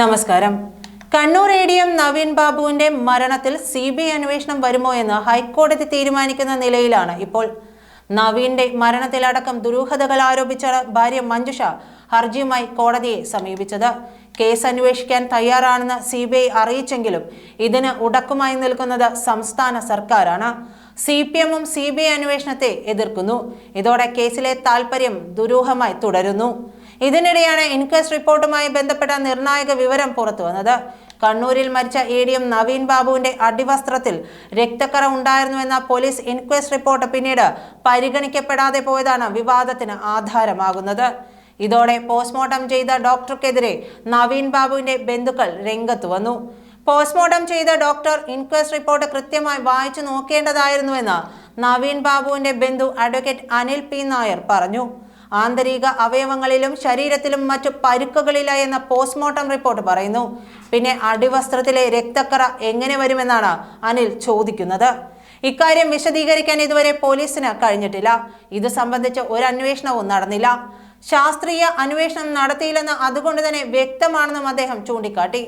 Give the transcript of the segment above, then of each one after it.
നമസ്കാരം. Kannur A D M Naveen ബാബുവിന്റെ മരണത്തിൽ സി ബി ഐ അന്വേഷണം വരുമോ എന്ന് ഹൈക്കോടതി തീരുമാനിക്കുന്ന നിലയിലാണ് ഇപ്പോൾ. നവീന്റെ മരണത്തിലടക്കം ദുരൂഹതകൾ ആരോപിച്ച ഭാര്യ മഞ്ജുഷ ഹർജിയുമായി കോടതിയെ സമീപിച്ചത്. കേസ് അന്വേഷിക്കാൻ തയ്യാറാണെന്ന് സി ബി ഐ അറിയിച്ചെങ്കിലും ഇതിന് ഉടക്കുമായി നിൽക്കുന്നത് സംസ്ഥാന സർക്കാരാണ്. സി പി എമ്മും സി ബി ഐ അന്വേഷണത്തെ എതിർക്കുന്നു. ഇതോടെ കേസിലെ താൽപര്യം ദുരൂഹമായി തുടരുന്നു. ഇതിനിടെയാണ് ഇൻക്വസ്റ്റ് റിപ്പോർട്ടുമായി ബന്ധപ്പെട്ട നിർണായക വിവരം പുറത്തു വന്നത്. കണ്ണൂരിൽ മരിച്ച എ ഡി എം നവീൻ ബാബുവിന്റെ അടിവസ്ത്രത്തിൽ രക്തക്കറ ഉണ്ടായിരുന്നുവെന്ന പോലീസ് ഇൻക്വസ്റ്റ് റിപ്പോർട്ട് പിന്നീട് പരിഗണിക്കപ്പെടാതെ പോയതാണ് വിവാദത്തിന് ആധാരമാകുന്നത്. ഇതോടെ പോസ്റ്റ്മോർട്ടം ചെയ്ത ഡോക്ടർക്കെതിരെ നവീൻ ബാബുവിന്റെ ബന്ധുക്കൾ രംഗത്ത് വന്നു. പോസ്റ്റ്മോർട്ടം ചെയ്ത ഡോക്ടർ ഇൻക്വസ്റ്റ് റിപ്പോർട്ട് കൃത്യമായി വായിച്ചു നോക്കേണ്ടതായിരുന്നുവെന്ന് നവീൻ ബാബുവിന്റെ ബന്ധു അഡ്വക്കേറ്റ് അനിൽ പി നായർ പറഞ്ഞു. ആന്തരിക അവയവങ്ങളിലും ശരീരത്തിലും മറ്റു പരുക്കുകളില്ല എന്ന പോസ്റ്റ്മോർട്ടം റിപ്പോർട്ട് പറയുന്നു. പിന്നെ അടിവസ്ത്രത്തിലെ രക്തക്കറ എങ്ങനെ വരുമെന്നാണ് അനിൽ ചോദിക്കുന്നത്. ഇക്കാര്യം വിശദീകരിക്കാൻ ഇതുവരെ പോലീസിന് കഴിഞ്ഞിട്ടില്ല. ഇത് സംബന്ധിച്ച് ഒരു അന്വേഷണവും നടന്നില്ല. ശാസ്ത്രീയ അന്വേഷണം നടത്തിയില്ലെന്ന് അതുകൊണ്ട് തന്നെ വ്യക്തമാണെന്നും അദ്ദേഹം ചൂണ്ടിക്കാട്ടി.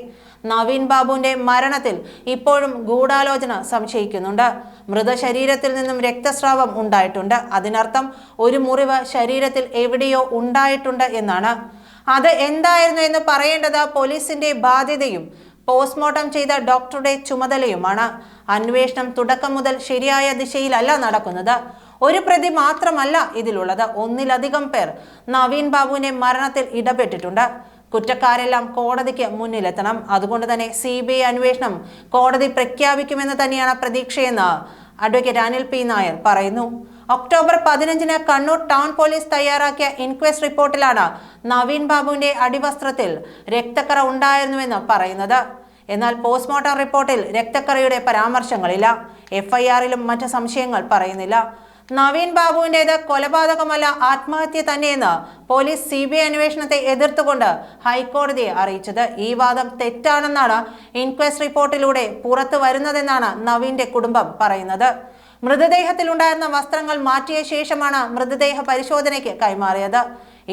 നവീൻ ബാബുവിന്റെ മരണത്തിൽ ഇപ്പോഴും ഗൂഢാലോചന സംശയിക്കുന്നുണ്ട്. മൃതശരീരത്തിൽ നിന്നും രക്തസ്രാവം ഉണ്ടായിട്ടുണ്ട്. അതിനർത്ഥം ഒരു മുറിവ് ശരീരത്തിൽ എവിടെയോ ഉണ്ടായിട്ടുണ്ട് എന്നാണ്. അത് എന്തായിരുന്നു എന്ന് പറയേണ്ടത് പോലീസിന്റെ ബാധ്യതയും പോസ്റ്റ്മോർട്ടം ചെയ്ത ഡോക്ടറുടെ ചുമതലയുമാണ്. അന്വേഷണം തുടക്കം മുതൽ ശരിയായ ദിശയിലല്ല നടക്കുന്നത്. ഒരു പ്രതി മാത്രമല്ല ഇതിലുള്ളത്. ഒന്നിലധികം പേർ നവീൻ ബാബുവിന്റെ മരണത്തിൽ ഇടപെട്ടിട്ടുണ്ട്. കുറ്റക്കാരെല്ലാം കോടതിക്ക് മുന്നിലെത്തണം. അതുകൊണ്ട് തന്നെ സി ബി ഐ അന്വേഷണം കോടതി പ്രഖ്യാപിക്കുമെന്ന് തന്നെയാണ് പ്രതീക്ഷയെന്ന് അഡ്വക്കേറ്റ് അനിൽ പി നായർ പറയുന്നു. ഒക്ടോബർ പതിനഞ്ചിന് കണ്ണൂർ ടൗൺ പോലീസ് തയ്യാറാക്കിയ ഇൻക്വസ്റ്റ് റിപ്പോർട്ടിലാണ് നവീൻ ബാബുവിന്റെ അടിവസ്ത്രത്തിൽ രക്തക്കറ ഉണ്ടായിരുന്നുവെന്ന് പറയുന്നത്. എന്നാൽ പോസ്റ്റ്മോർട്ടം റിപ്പോർട്ടിൽ രക്തക്കറയുടെ പരാമർശങ്ങളില്ല. എഫ്ഐആറിലും മറ്റ് സംശയങ്ങൾ പറയുന്നില്ല. നവീൻ ബാബുവിന്റേത് കൊലപാതകമല്ല ആത്മഹത്യ തന്നെയെന്ന് പോലീസ് സി ബി ഐ അന്വേഷണത്തെ എതിർത്തുകൊണ്ട് ഹൈക്കോടതിയെ അറിയിച്ചത്. ഈ വാദം തെറ്റാണെന്നാണ് ഇൻക്വസ്റ്റ് റിപ്പോർട്ടിലൂടെ പുറത്തു വരുന്നതെന്നാണ് നവീന്റെ കുടുംബം പറയുന്നത്. മൃതദേഹത്തിലുണ്ടായിരുന്ന വസ്ത്രങ്ങൾ മാറ്റിയ ശേഷമാണ് മൃതദേഹ പരിശോധനയ്ക്ക് കൈമാറിയത്.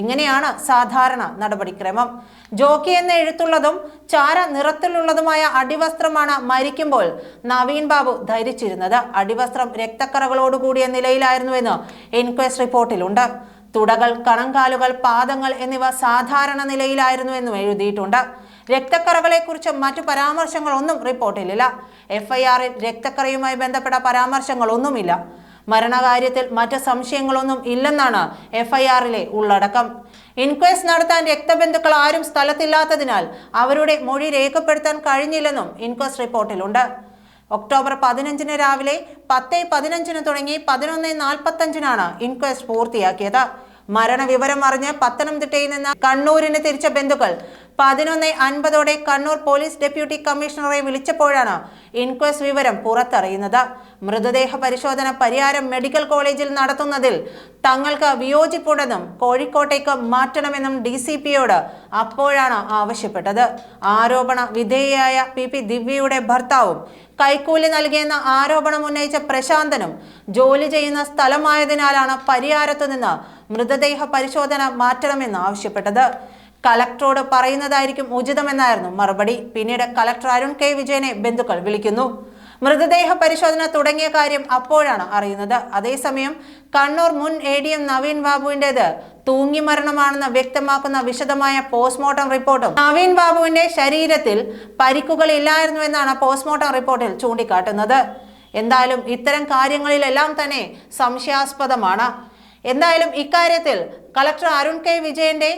ഇങ്ങനെയാണ് സാധാരണ നടപടിക്രമം. ജോക്കി എന്ന എഴുത്തുള്ളതും ചാര നിറത്തിലുള്ളതുമായ അടിവസ്ത്രമാണ് മരിക്കുമ്പോൾ നവീൻ ബാബു ധരിച്ചിരുന്നത്. അടിവസ്ത്രം രക്തക്കറകളോടുകൂടിയ നിലയിലായിരുന്നുവെന്ന് ഇൻക്വസ്റ്റ് റിപ്പോർട്ടിലുണ്ട്. തുടകൾ കണങ്കാലുകൾ പാദങ്ങൾ എന്നിവ സാധാരണ നിലയിലായിരുന്നു എന്നും എഴുതിയിട്ടുണ്ട്. രക്തക്കറകളെക്കുറിച്ച് മറ്റു പരാമർശങ്ങളൊന്നും റിപ്പോർട്ടിലില്ല. എഫ്ഐആറിൽ രക്തക്കറയുമായി ബന്ധപ്പെട്ട പരാമർശങ്ങളൊന്നുമില്ല. മരണകാര്യത്തിൽ മറ്റ് സംശയങ്ങളൊന്നും ഇല്ലെന്നാണ് എഫ്ഐആറിലെ ഉള്ളടക്കം. ഇൻക്വസ്റ്റ് നടത്താൻ രക്തബന്ധുക്കൾ ആരും സ്ഥലത്തില്ലാത്തതിനാൽ അവരുടെ മൊഴി രേഖപ്പെടുത്താൻ കഴിഞ്ഞില്ലെന്നും ഇൻക്വസ്റ്റ് റിപ്പോർട്ടിലുണ്ട്. ഒക്ടോബർ പതിനഞ്ചിന് രാവിലെ പത്ത് പതിനഞ്ചിന് തുടങ്ങി പതിനൊന്ന് നാൽപ്പത്തഞ്ചിനാണ് ഇൻക്വസ്റ്റ് പൂർത്തിയാക്കിയത്. മരണവിവരം അറിഞ്ഞ് പത്തനംതിട്ടയിൽ നിന്ന് കണ്ണൂരിന് തിരിച്ച ബന്ധുക്കൾ പതിനൊന്ന് അൻപതോടെ കണ്ണൂർ പോലീസ് ഡെപ്യൂട്ടി കമ്മീഷണറെ വിളിച്ചപ്പോഴാണ് ഇൻക്വസ്റ്റ് വിവരം പുറത്തറിയുന്നത്. മൃതദേഹ പരിശോധന പരിയാരം മെഡിക്കൽ കോളേജിൽ നടത്തുന്നതിൽ തങ്ങൾക്ക് വിയോജിപ്പുണ്ടെന്നും കോഴിക്കോട്ടേക്ക് മാറ്റണമെന്നും ഡി സി പിയോട് അപ്പോഴാണ് ആവശ്യപ്പെട്ടത്. ആരോപണ വിധേയയായ പി പി ദിവ്യയുടെ ഭർത്താവും കൈക്കൂലി നൽകിയെന്ന ആരോപണം ഉന്നയിച്ച പ്രശാന്തനും ജോലി ചെയ്യുന്ന സ്ഥലമായതിനാലാണ് പരിയാരത്തു നിന്ന് മൃതദേഹ പരിശോധന മാറ്റണമെന്ന് ആവശ്യപ്പെട്ടത്. കലക്ടറോട് പറയുന്നതായിരിക്കും ഉചിതമെന്നായിരുന്നു മറുപടി. പിന്നീട് കലക്ടർ അരുൺ കെ വിജയനെ ബന്ധുക്കൾ വിളിക്കുന്നു. മൃതദേഹ പരിശോധന തുടങ്ങിയ കാര്യം അപ്പോഴാണ് അറിയുന്നത്. അതേസമയം കണ്ണൂർ മുൻ എ ഡി എം നവീൻ ബാബുവിന്റെത് തൂങ്ങി മരണമാണെന്ന് വ്യക്തമാക്കുന്ന വിശദമായ പോസ്റ്റ്മോർട്ടം റിപ്പോർട്ടും നവീൻ ബാബുവിന്റെ ശരീരത്തിൽ പരിക്കുകൾ ഇല്ലായിരുന്നുവെന്നാണ് പോസ്റ്റ്മോർട്ടം റിപ്പോർട്ടിൽ ചൂണ്ടിക്കാട്ടുന്നത്. എന്തായാലും ഇത്തരം കാര്യങ്ങളിലെല്ലാം തന്നെ സംശയാസ്പദമാണ്. എന്തായാലും ഇക്കാര്യത്തിൽ കളക്ടർ അരുൺ കെ വിജയന്റെ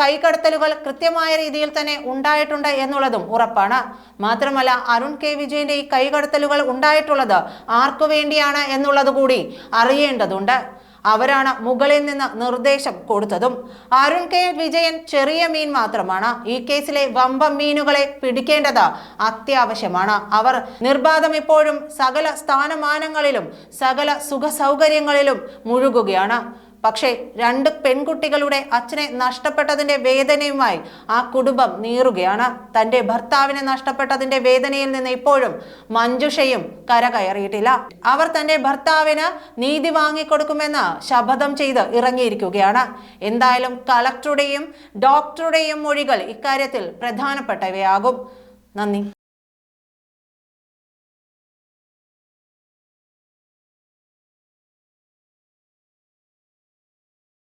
കൈകടത്തലുകൾ കൃത്യമായ രീതിയിൽ തന്നെ ഉണ്ടായിട്ടുണ്ട് എന്നുള്ളതും ഉറപ്പാണ്. മാത്രമല്ല അരുൺ കെ. വിജയന്റെ ഈ കൈകടത്തലുകൾ ഉണ്ടായിട്ടുള്ളത് ആർക്കു വേണ്ടിയാണ് എന്നുള്ളത് കൂടി അറിയേണ്ടതുണ്ട്. അവരാണ് മുകളിൽ നിന്ന് നിർദ്ദേശം കൊടുത്തതും. അരുൺ കെ. വിജയൻ ചെറിയ മീൻ മാത്രമാണ്. ഈ കേസിലെ വമ്പം മീനുകളെ പിടിക്കേണ്ടത് അത്യാവശ്യമാണ്. അവർ നിർബാധം ഇപ്പോഴും സകല സ്ഥാനമാനങ്ങളിലും സകല സുഖ സൗകര്യങ്ങളിലും മുഴുകുകയാണ്. പക്ഷേ രണ്ട് പെൺകുട്ടികളുടെ അച്ഛനെ നഷ്ടപ്പെട്ടതിന്റെ വേദനയുമായി ആ കുടുംബം നീറുകയാണ്. തന്റെ ഭർത്താവിനെ നഷ്ടപ്പെട്ടതിന്റെ വേദനയിൽ നിന്ന് ഇപ്പോഴും മഞ്ജുഷയും കരകയറിയിട്ടില്ല. അവർ തന്റെ ഭർത്താവിന് നീതി വാങ്ങിക്കൊടുക്കുമെന്ന് ശപഥം ചെയ്ത് ഇറങ്ങിയിരിക്കുകയാണ്. എന്തായാലും കളക്ടറുടെയും ഡോക്ടറുടെയും മൊഴികൾ ഇക്കാര്യത്തിൽ പ്രധാനപ്പെട്ടവയാകും. നന്ദി.